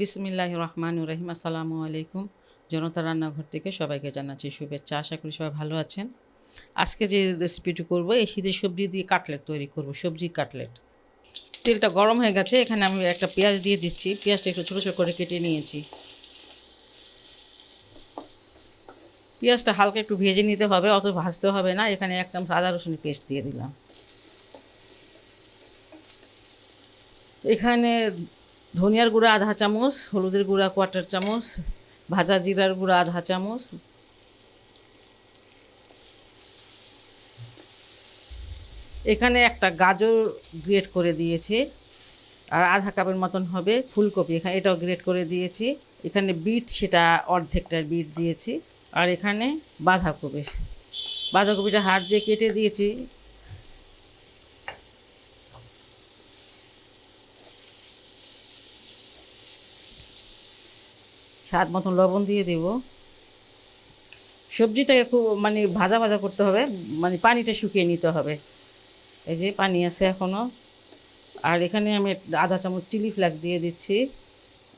বিসমিল্লাহ রহমান রহিম আসসালামু আলাইকুম। জনতা রান্নাঘর থেকে সবাইকে জানাচ্ছি শুভেচ্ছা। আশা করি সবাই ভালো আছেন। আজকে যে রেসিপিটি করব, এই শীতের সবজি দিয়ে কাটলেট তৈরি করব, সবজি কাটলেট। তেলটা গরম হয়ে গেছে, এখানে আমি একটা পেঁয়াজ দিয়ে দিচ্ছি। পেঁয়াজটা একটু ছোটো ছোটো করে কেটে নিয়েছি। পেঁয়াজটা হালকা একটু ভেজে নিতে হবে, অত ভাজতে হবে না। এখানে এক চামচ আদা রসুন পেস্ট দিয়ে দিলাম। এখানে ধনিয়ার গুঁড়া আধা চামচ, হলুদের গুঁড়া কোয়ার্টার চামচ, ভাজা জিরার গুঁড়া আধা চামচ। এখানে একটা গাজর গ্রেট করে দিয়েছি, আর আধা কাপের মতন হবে ফুলকপি। এখানে এটাও গ্রেট করে দিয়েছি। এখানে বিট, সেটা অর্ধেকটা বিট দিয়েছি। আর এখানে বাঁধাকপি। বাঁধাকপিটা হাত দিয়ে কেটে দিয়েছি। স্বাদ মতন লবণ দিয়ে দেব। সবজিটাকে খুব মানে ভাজা ভাজা করতে হবে মানে পানিটা শুকিয়ে নিতে হবে। এই যে পানি আছে এখনও আর এখানে আমি আধা চামচ চিলি ফ্লেক্স দিয়ে দিচ্ছি।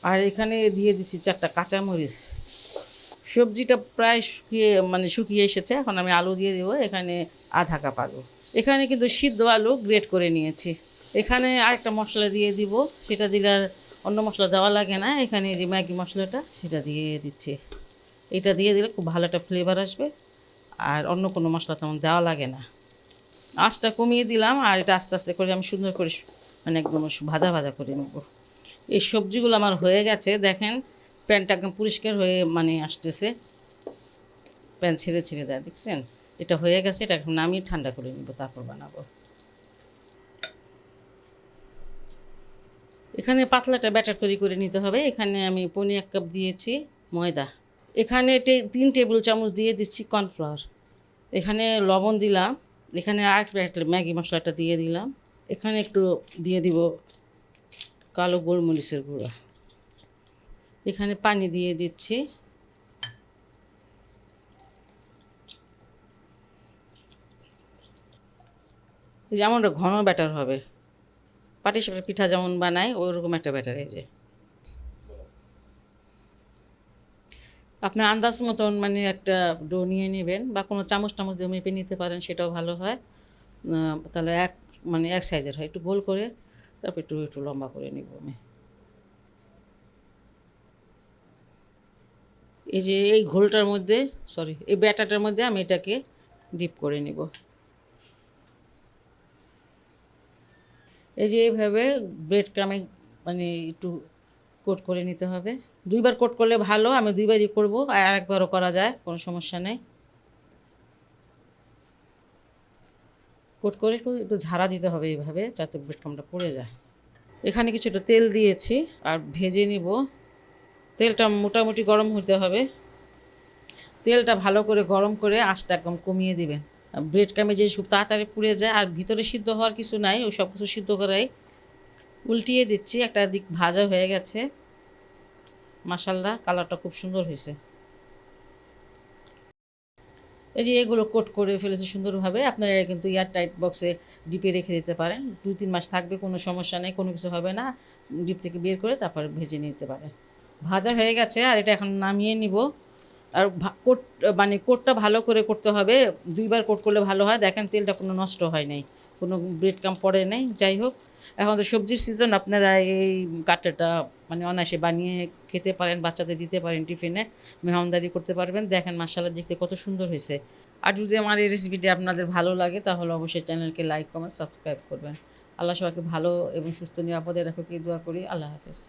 আর এখানে দিয়ে দিচ্ছি চারটা কাঁচামরিচ। সবজিটা প্রায় শুকিয়ে মানে শুকিয়ে এসেছে। এখন আমি আলু দিয়ে দেবো, এখানে আধা কাপ আলু। এখানে কিন্তু সিদ্ধ আলু গ্রেট করে নিয়েছি। এখানে আরেকটা মশলা দিয়ে দিব, সেটা দিলে আর অন্য মশলা দেওয়া লাগে না, এখানে যে ম্যাগি মশলাটা সেটা দিয়ে দিচ্ছি। এটা দিয়ে দিলে খুব ভালো একটা ফ্লেভার আসবে, আর অন্য কোনো মশলা তেমন দেওয়া লাগে না। আঁচটা কমিয়ে দিলাম, আর এটা আস্তে আস্তে করে আমি সুন্দর করে মানে একদম ভাজা ভাজা করে নেব। এই সবজিগুলো আমার হয়ে গেছে, দেখেন প্যানটা একদম পরিষ্কার হয়ে মানে আসতেছে। প্যান ছেড়ে ছেড়ে দেয়, দেখছেন? এটা হয়ে গেছে, এটা এখন নামিয়ে ঠান্ডা করে নেব, তারপর বানাবো। এখানে পাতলাটা ব্যাটার তৈরি করে নিতে হবে। এখানে আমি পনি এক কাপ দিয়েছি ময়দা। এখানে তিন টেবিল চামচ দিয়ে দিচ্ছি কর্নফ্লাওয়ার। এখানে লবণ দিলাম। এখানে আর ম্যাগি মশলাটা দিয়ে দিলাম। এখানে একটু দিয়ে দিব কালো গোলমরিচের গুঁড়া। এখানে পানি দিয়ে দিচ্ছি। যেমন ঘন ব্যাটার হবে। পাটিসাপটা পিঠা যেমন বানায়, ওরকম একটা ব্যাটার এই যে। আপনার আন্দাজ মতন মানে একটা ডো নিয়ে নেবেন বা কোনো চামচ টামচ দিয়ে মেপে নিতে পারেন, সেটাও ভালো হয়। তাহলে এক মানে এক সাইজের হয়, একটু গোল করে, তারপর একটু একটু লম্বা করে নিব আমি। এই যে, এই ঘোলটার মধ্যে সরি এই ব্যাটাটার মধ্যে আমি এটাকে ডিপ করে নিব। এই যে এইভাবে ব্রেড ক্রামে মানে একটু কোট করে নিতে হবে। দুইবার কোট করলে ভালো, আমি দুইবারই করব, আর একবারও করা যায়, কোনো সমস্যা নেই। কোট করে একটু একটু ঝাড়া দিতে হবে এইভাবে, যাতে ব্রেড ক্রামটা পড়ে যায়। এখানে কিছু কিছুটা তেল দিয়েছি, আর ভেজে নিব। তেলটা মোটামুটি গরম হতে হবে। তেলটা ভালো করে গরম করে আঁচটা একদম কমিয়ে দিবেন। ব্রেড ক্রামে যে খুব তাড়াতাড়ি পুড়ে যায় আর ভিতরে সিদ্ধ হওয়ার কিছু নাই, ওই সব কিছু সিদ্ধ করাই উল্টিয়ে দিচ্ছি, একটা দিক ভাজা হয়ে গেছে। মাসাল্লাহ কালারটা খুব সুন্দর হয়েছে। এই যে এগুলো কোট করে ফেলেছে সুন্দরভাবে, আপনারা কিন্তু এয়ার টাইট বক্সে ডিপে রেখে দিতে পারেন। দুই তিন মাস থাকবে, কোনো সমস্যা নেই, কোনো কিছু হবে না। ডিপ থেকে বের করে তারপর ভেজে নিতে পারেন। ভাজা হয়ে গেছে, আর এটা এখন নামিয়ে নিব। আর কোট মানে কোটটা ভালো করে করতে হবে। দুইবার কোট করলে ভালো হয়। দেখেন, তেলটা কোনো নষ্ট হয় নাই। কোনো ব্রেড কাম পড়ে নেই। যাই হোক, এখন তো সবজির সিজন আপনারা এই কাটটা মানে অনায়াসে বানিয়ে খেতে পারেন, বাচ্চাদের দিতে পারেন টিফিনে। মেহমানদারি করতে পারবেন। দেখেন মাসালা দেখতে কত সুন্দর হয়েছে। আর যদি আমার এই রেসিপিটি আপনাদের ভালো লাগে, তাহলে অবশ্যই চ্যানেলকে লাইক কমেন্ট সাবস্ক্রাইব করবেন। আল্লাহ সবাইকে ভালো এবং সুস্থ নিরাপদে রাখুক। এই দোয়া করি। আল্লাহ হাফেজ।